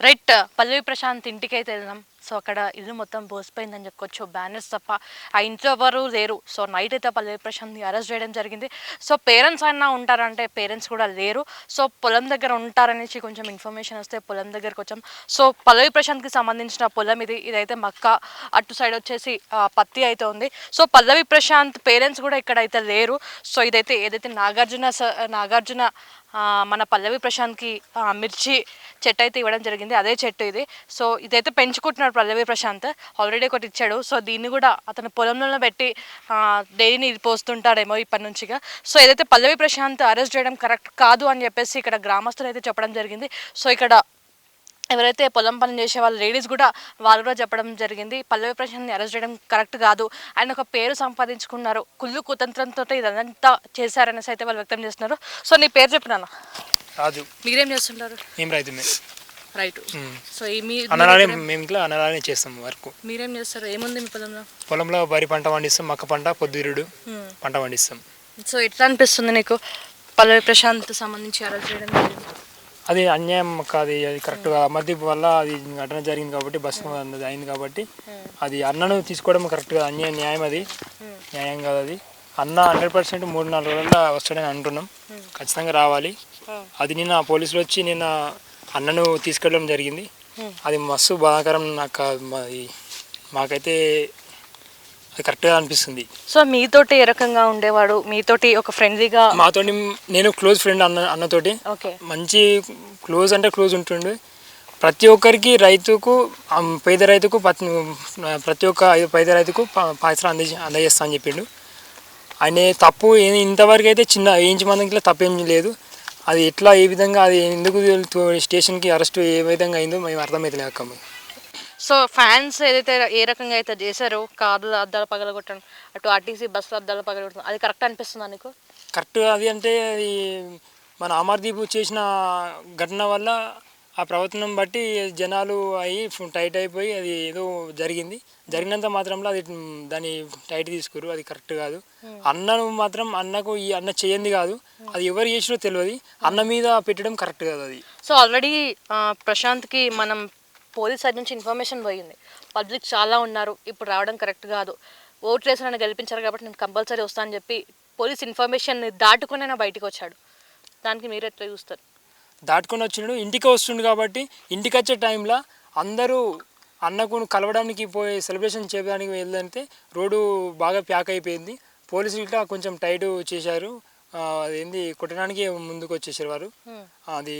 Right పల్లవి ప్రశాంత్ ఇంటికి అయితే వెళ్ళినాం సో అక్కడ ఇల్లు మొత్తం బోసిపోయిందని చెప్పుకోవచ్చు బ్యానర్స్ తప్ప ఆ ఇంట్లో ఎవరు లేరు. సో నైట్ అయితే పల్లవి ప్రశాంత్ని అరెస్ట్ చేయడం జరిగింది. సో పేరెంట్స్ అయినా ఉంటారంటే పేరెంట్స్ కూడా లేరు. సో పొలం దగ్గర ఉంటారనేసి కొంచెం ఇన్ఫర్మేషన్ వస్తే పొలం దగ్గరకు వచ్చాం. సో పల్లవి ప్రశాంత్కి సంబంధించిన పొలం ఇది. ఇదైతే మక్క అటు సైడ్ వచ్చేసి పత్తి అయితే ఉంది. సో పల్లవి ప్రశాంత్ పేరెంట్స్ కూడా ఇక్కడ అయితే లేరు. సో ఇదైతే ఏదైతే నాగార్జున స- నాగార్జున మన పల్లవి ప్రశాంత్కి మిర్చి చెట్టు అయితే ఇవ్వడం జరిగింది. అదే చెట్టు ఇది. సో ఇదైతే పెంచుకుంటున్నాడు పల్లవి ప్రశాంత్. ఆల్రెడీ ఒకటి ఇచ్చాడు. సో దీన్ని కూడా అతను పొలంలో పెట్టి డైలీ నీరు పోస్తుంటాడేమో ఇప్పటి నుంచిగా. సో ఏదైతే పల్లవి ప్రశాంత్ అరెస్ట్ చేయడం కరెక్ట్ కాదు అని చెప్పేసి ఇక్కడ గ్రామస్తులు అయితే చెప్పడం జరిగింది. సో ఇక్కడ ఎవరైతే పొలం పని చేసే వాళ్ళ లేడీస్ కూడా వాళ్ళు కూడా చెప్పడం జరిగింది. పల్లవి ప్రశాంత్ని అరెస్ట్ చేయడం కరెక్ట్ కాదు. ఆయన ఒక పేరు సంపాదించుకున్నారు. కుళ్ళు కుతంత్రంతో ఇదంతా చేశారనేసి అయితే వాళ్ళు వ్యక్తం చేస్తున్నారు. సో నీ పేరు చెప్పినాను రాజు మీరేం చేస్తుంటారు? ఏం రైతుమే. రైట్. సో ఈ మీ అనలానే మేము ఇంట్లో అనలానే చేస్తాం వర్క్. మీరేం చేస్తారు? ఏముంది మీ పొలంలో? పొలంలో వరి పంట పండిస్తాం మక్క పంట పొద్దురుడు. పంట పండిస్తాం. సో ఎట్లా అనిపిస్తుంది నీకు? పల్లవి ప్రశాంత్ సంబంధించి అరెస్ట్ చేయడం అది అన్యాయం కాదు అది కరెక్ట్గా మధ్య వల్ల అది ఘటన జరిగింది కాబట్టి బస్సు అయింది కాబట్టి అది అన్నను తీసుకోవడం కరెక్ట్గా అన్యాయం న్యాయం అది. న్యాయం కాదు అది. అన్న హండ్రెడ్ పర్సెంట్ మూడు నాలుగు రోజుల్లో వస్తాడని అంటున్నాం. ఖచ్చితంగా రావాలి. అది నిన్న పోలీసులు వచ్చి నిన్న అన్నను తీసుకెళ్ళడం జరిగింది. అది మస్తు బాధాకరం నాకు మాకైతే అది కరెక్ట్గా అనిపిస్తుంది. సో మీతోటి ఏ రకంగా ఉండేవాడు? మీతోటి ఒక ఫ్రెండ్లీగా మాతోటి నేను క్లోజ్ ఫ్రెండ్ అన్న అన్నతోటి. మంచి క్లోజ్ అంటే క్లోజ్ ఉంటుండే. ప్రతి ఒక్కరికి రైతుకు పేద రైతుకు పత్- ప్రతి ఒక్క పేద రైతుకు ప- పాయసం అంద అందజేస్తా అని చెప్పిండు. ఆయన తప్పు ఇంతవరకు అయితే చిన్న ఇంచు మందికి తప్పేం లేదు. అది ఎట్లా ఏ విధంగా అది ఎందుకు స్టేషన్కి అరెస్ట్ ఏ విధంగా అయిందో మేము అర్థమైతే లేక సో ఫ్యాన్స్ ఏదైతే ఏ రకంగా అయితే చేశారో కార్ల అద్దాలు పగలగొట్టడం అటు ఆర్టీసీ బస్సుల అద్దాలు పగలగొట్టడం అది కరెక్ట్ అనిపిస్తుందా నీకు? కరెక్ట్గా అది అంటే అది మన అమర్దీప్ చేసిన ఘటన వల్ల ఆ ప్రవర్తనం బట్టి జనాలు అయ్యి టైట్ అయిపోయి అది ఏదో జరిగింది. జరిగినంత మాత్రంలో అది దాన్ని టైట్ తీసుకురు. అది కరెక్ట్ కాదు. అన్నను మాత్రం అన్నకు ఈ అన్న చేయంది కాదు. అది ఎవరు చేసినో తెలియదు. అన్న మీద పెట్టడం కరెక్ట్ కాదు అది. సో ఆల్రెడీ ప్రశాంత్కి మనం పోలీస్ సైడ్ నుంచి ఇన్ఫర్మేషన్ పోయింది. పబ్లిక్ చాలా ఉన్నారు. ఇప్పుడు రావడం కరెక్ట్ కాదు. ఓట్ వేసి నన్ను గెలిపించారు కాబట్టి నేను కంపల్సరీ వస్తానని చెప్పి పోలీస్ ఇన్ఫర్మేషన్ దాటుకునే నా బయటికి వచ్చాడు. దానికి మీరు ఎట్లా చూస్తారు? దాటుకొని వచ్చినాడు. ఇంటికి వస్తుండు కాబట్టి ఇంటికి వచ్చే టైంలో అందరూ అన్నకు కలవడానికి పోయి సెలబ్రేషన్ చేయడానికి వెళ్తే రోడ్డు బాగా ప్యాక్ అయిపోయింది. పోలీసులు ఇట్లా కొంచెం టైట్ చేశారు. అదేంది కొట్టడానికి ముందుకు వచ్చేసారు వారు. అది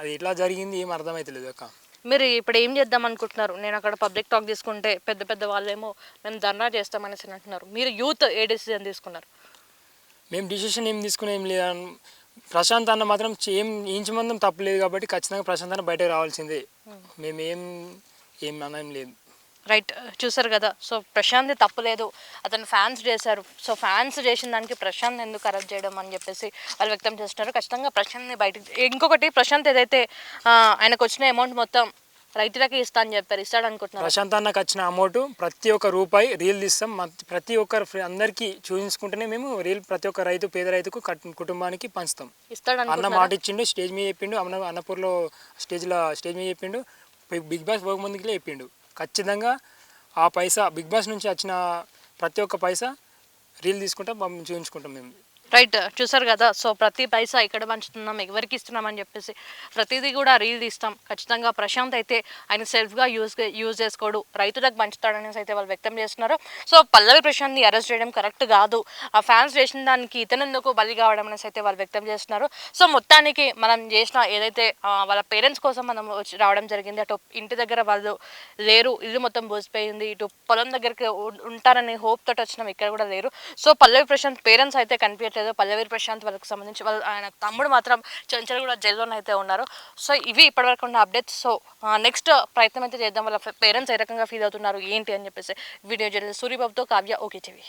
అది ఎట్లా జరిగింది ఏం అర్థమైతలేదు అక్క. మీరు ఇప్పుడు ఏం చేద్దాం అనుకుంటున్నారు? నేను అక్కడ పబ్లిక్ టాక్ తీసుకుంటే పెద్ద పెద్ద వాళ్ళేమో మేము ధర్నా చేస్తామనేసి అంటున్నారు. మీరు యూత్ ఏ డెసిజన్ తీసుకున్నారు? మేము డిసిషన్ ఏం తీసుకుని లేదు ప్రశాంత్ అన్న మాత్రం ఏం ఇంచు మందం తప్పలేదు కాబట్టి ఖచ్చితంగా ప్రశాంత్ అన్న బయటకు రావాల్సిందే. మేము ఏం ఏం అన్నం లేదు రైట్ చూసారు కదా. సో ప్రశాంత్ తప్పులేదు అతను ఫ్యాన్స్ చేశారు. సో ఫ్యాన్స్ చేసిన దానికి ప్రశాంత్ ఎందుకు అరెస్ట్ చేయడం అని చెప్పేసి వాళ్ళు వ్యక్తం చేస్తున్నారు. ఖచ్చితంగా ప్రశాంత్ని బయటికి ఇంకొకటి ప్రశాంత్ ఏదైతే ఆయనకు వచ్చిన అమౌంట్ మొత్తం రైతులకి ఇస్తా అని చెప్పారు ఇస్తాడు అనుకుంటున్నారు. ప్రశాంత్ అన్నకు వచ్చిన అమౌంట్ ప్రతి ఒక్క రూపాయి రీల్ తీస్తాం. మత్- ప్రతి ఒక్కరు అందరికీ చూపించుకుంటేనే మేము రీల్ ప్రతి ఒక్క రైతు పేద రైతుకు కట్- కుటుంబానికి పంచుతాం. ఇస్తాడు అన్న మాట ఇచ్చిండు స్టేజ్ మీద చెప్పిండు అన్న అన్నపూర్లో స్టేజ్లో స్టేజ్ మీద చెప్పిండు బిగ్ బాస్ పోక ముందుకులే చెప్పిండు. ఖచ్చితంగా ఆ పైసా బిగ్ బాస్ నుంచి వచ్చిన ప్రతి ఒక్క పైసా రీల్ తీసుకుంటాం చూపించుకుంటాం మేము. రైట్ చూసారు కదా? సో ప్రతి పైసా ఇక్కడ పంచుతున్నాం ఎవరికి ఇస్తున్నాం అని చెప్పేసి ప్రతిదీ కూడా రీల్ తీస్తాం. ఖచ్చితంగా ప్రశాంత్ అయితే ఆయన సెల్ఫ్గా యూజ్ యూజ్ చేసుకోడు. రైతులకు పంచుతాడనేసి అయితే వాళ్ళు వ్యక్తం చేస్తున్నారు. సో పల్లవి ప్రశాంత్ని అరెస్ట్ చేయడం కరెక్ట్ కాదు. ఆ ఫ్యాన్స్ చేసిన దానికి ఇతనెందుకు బలి కావడం అనేసి అయితే వాళ్ళు వ్యక్తం చేస్తున్నారు. సో మొత్తానికి మనం చేసిన ఏదైతే వాళ్ళ పేరెంట్స్ కోసం మనం వచ్చి రావడం జరిగింది. అటు ఇంటి దగ్గర వాళ్ళు లేరు ఇల్లు మొత్తం బోసిపోయింది. ఇటు పొలం దగ్గరికి ఉంటారనే ఉంటారని హోప్ తోటి వచ్చినాం ఇక్కడ కూడా లేరు. సో పల్లవి ప్రశాంత్ పేరెంట్స్ అయితే కనిపించట్లేదు. పల్లవి ప్రశాంత్ వాళ్ళకి సంబంధించి వాళ్ళ ఆయన తమ్ముడు మాత్రం చంచల్ కూడా జైల్లోనే అయితే ఉన్నారు. సో ఇవి ఇప్పటివరకు ఉన్న అప్డేట్స్. సో నెక్స్ట్ ప్రయత్నం అయితే చేద్దాం. వాళ్ళ పేరెంట్స్ ఏ రకంగా ఫీల్ అవుతున్నారు ఏంటి అని చెప్పేసి వీడియో జర్నలిస్ట్ సూర్యబాబుతో కావ్య ఓకే టీవీ.